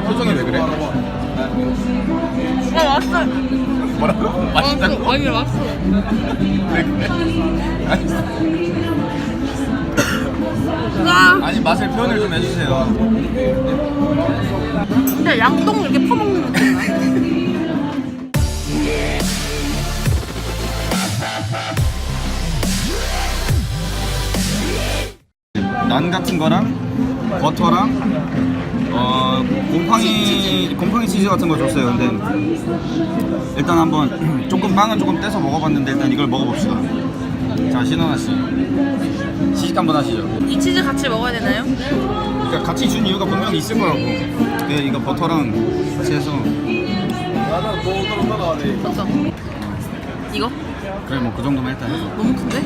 근데 표정이 왜 그래? 아 왔어. 뭐라고? 맛있다고? 아니 왔어. 왜 그래? 아니, 와 아니 맛을 표현을 좀 해주세요. 진짜 양동 이렇게 퍼먹는 느낌이야. 난 같은 거랑 버터랑 어 곰팡이 곰팡이 치즈 같은 거 줬어요. 근데 일단 한번 조금 빵은 조금 떼서 먹어봤는데 일단 이걸 먹어봅시다. 자 신원아 씨 시식 한번 하시죠. 이 치즈 같이 먹어야 되나요? 그러니까 같이 준 이유가 분명히 있을 거라고. 네, 이거 버터랑 같이 해서 없어. 이거? 그래 뭐 그 정도만 일단 해서. 너무 큰데?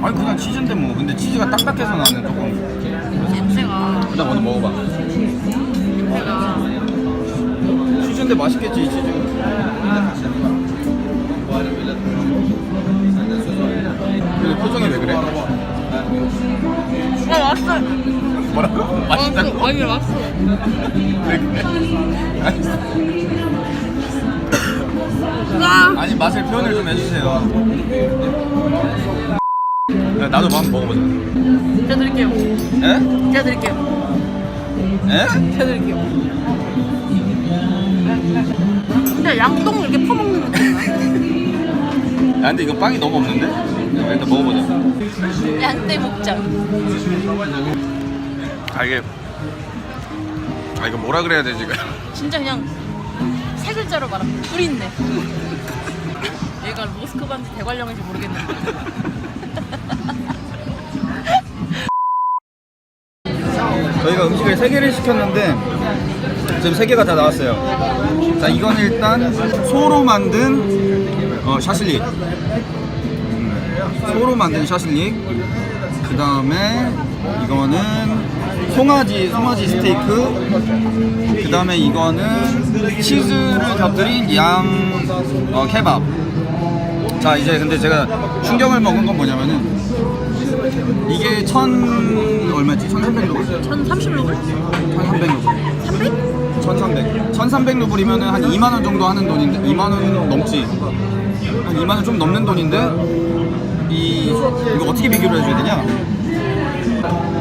아니 그냥 치즈인데 뭐 근데 치즈가 딱딱해서 나는 조금 냄새가 일단 먼저 먹어봐. 냄새가 치즈인데 맛있겠지 이 치즈. 근데 표정이 왜 그래? 아 왔어. 뭐라고? 맛있다고? 아니 왔어. 왜 그래? 아니, 와 아니 맛을 표현을 좀 해주세요. 야, 나도 한번 먹어보자. 제가 드릴게요. 에? 제가 드릴게요. 에? 제가 드릴게요. 진짜 양동 이렇게 퍼먹는 느낌이야. 야 근데 이거 빵이 너무 없는데? 야, 일단 먹어보자. 양떼 목장. 아 이게 아 이거 뭐라 그래야 되지 이거? 진짜 그냥 세 글자로 말하면 불있네. 얘가 모스크바인지 대관령인지 모르겠는데. 저희가 음식을 세 개를 시켰는데 지금 세 개가 다 나왔어요. 자 이건 일단 소로 만든 어, 샤실릭. 음, 소로 만든 샤실릭. 그 다음에 이거는 송아지 송아지 스테이크. 그 다음에 이거는 치즈를 곁들인 양 어, 케밥. 자 이제 근데 제가 충격을 먹은 건 뭐냐면은 이게 천 얼마지? 1,300루블? 1030 루블? 1,300루블 300? 1,300 1,300루블이면 한 2만 원 정도 하는 돈인데 2만 원 넘지 한 2만 원 좀 넘는 돈인데 이 이거 어떻게 비교를 해줘야 되냐?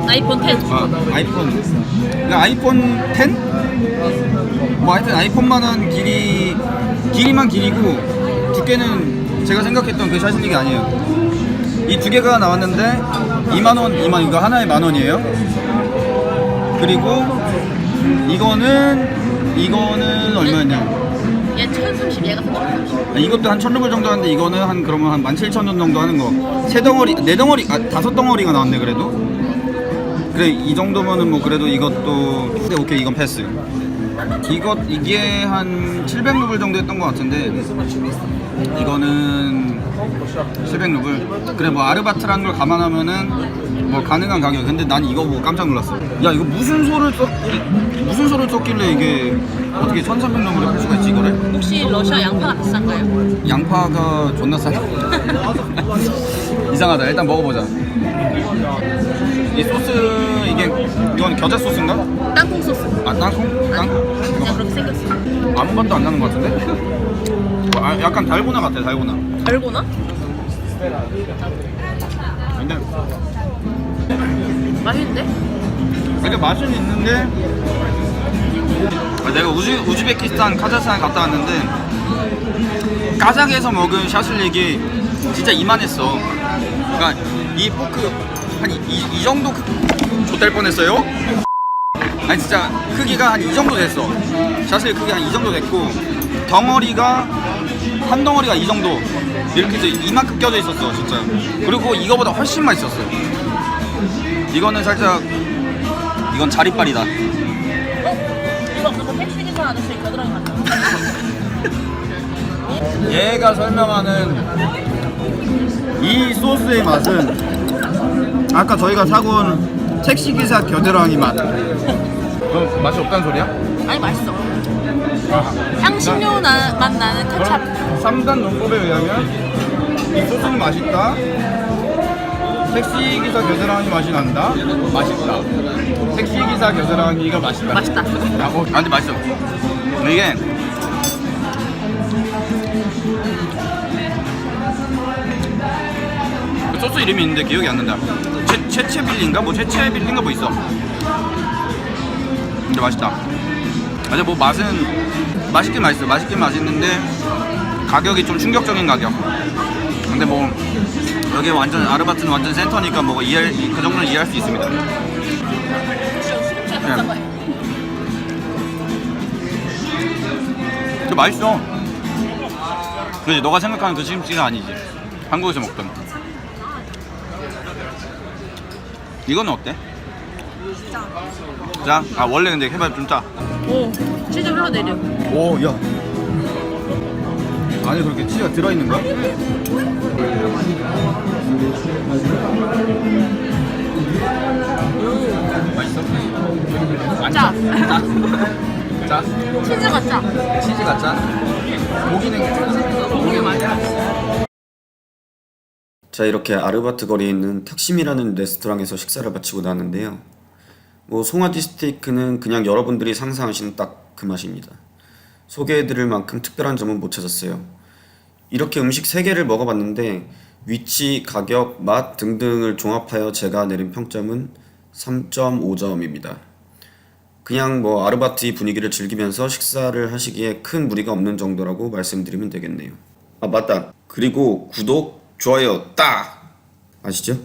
아이폰 10. 아 아이폰 그러니까 아이폰 10? 뭐 하여튼 아이폰만한 길이 길이만 길이고 두께는 제가 생각했던 그 샤실릭이 아니에요 이 두 개가 나왔는데 2만 원, 2만 이거 하나에 만 원이에요 그리고 이거는 이거는 얼마였냐 얘 1030, 얘가 3030. 이것도 한 1000루블 정도 하는데 이거는 한 그러면 한 17,000원 정도 하는 거. 세 덩어리, 네 덩어리, 아, 다섯 덩어리가 나왔네 그래도. 그래 이 정도면은 뭐 그래도 이것도 근데 오케이 이건 패스. 이것 이게 한 700루블 정도 했던 것 같은데 이거는 700루블. 그래 뭐 아르바트라는 걸 감안하면은 뭐 가능한 가격. 근데 난 이거 보고 깜짝 놀랐어. 야 이거 무슨 소를 썼 무슨 소를 썼길래 이게 어떻게 1,300루블에 팔 수가 있지 이거를? 혹시 러시아 양파가 비싼가요? 양파가 존나 싸. 이상하다. 일단 먹어보자. 이 소스 이게 이건 겨자 소스인가? 땅콩 소스. 아 땅콩? 땅? 그냥 그렇게 생겼어. 아무 맛도 안 나는 것 같은데? 아, 약간 달고나 같아 달고나. 달고나? 근데 맛있는데? 그러니까 맛은 있는데 아, 내가 우즈, 우즈베키스탄, 카자흐스탄 갔다 왔는데 까자크에서 먹은 샤슬릭이 진짜 이만했어. 그러니까 이 포크 한 이 정도 좆될 뻔했어요. 아니 진짜 크기가 한 이 정도 됐어. 샤슬릭 크기 한 이 정도 됐고 덩어리가 한 덩어리가 이 정도 이렇게 이제 이만큼 껴져 있었어 진짜. 그리고 이거보다 훨씬 맛있었어. 이거는 살짝 이건 자리빨이다. 이거 그거 택시 기사 아저씨 겨드랑이 같아. 얘가 설명하는 이 소스의 맛은 아까 저희가 사고온 택시기사 겨드랑이 맛. 그 맛이 없다는 소리야? 아니 맛있어. 향신료 나, 맛 나는 케찹. 3단 논법에 의하면 이 소스는 맛있다. 택시 기사 겨드랑이 맛이 난다. 맛있다. 택시 기사 겨드랑이가 맛있다. 맛있다. 아, 뭐, 아 근데 맛있어. 이게 그 소스 이름이 있는데 기억이 안 난다. 채 채채빌리인가 뭐 채채빌리인가 뭐 있어. 근데 맛있다. 근데 뭐 맛은 맛있긴 맛있어. 맛있긴 맛있는데 가격이 좀 충격적인 가격. 근데 뭐 여기 완전 아르바트는 완전 센터니까 뭐 이해 그 정도는 이해할 수 있습니다. 네. 저 맛있어. 그지 너가 생각하는 그 시금치가 아니지. 한국에서 먹던. 이거는 어때? 짜. 아 원래 근데 케밥 좀 짜. 오, 치즈 흘러내려. 오, 야. 안에 그렇게 치즈가 들어있는 거야? 맛있어? 짜. 짜? 치즈가 짜. 치즈가 짜? 고기는 고기 맛이야. 자 이렇게 아르바트 거리에 있는 탁심이라는 레스토랑에서 식사를 마치고 나왔는데요. 뭐 송아지 스테이크는 그냥 여러분들이 상상하시는 딱 그 맛입니다. 소개해드릴 만큼 특별한 점은 못 찾았어요. 이렇게 음식 3개를 먹어봤는데 위치, 가격, 맛 등등을 종합하여 제가 내린 평점은 3.5점입니다. 그냥 뭐 아르바트 분위기를 즐기면서 식사를 하시기에 큰 무리가 없는 정도라고 말씀드리면 되겠네요. 아 맞다. 그리고 구독, 좋아요 딱 아시죠?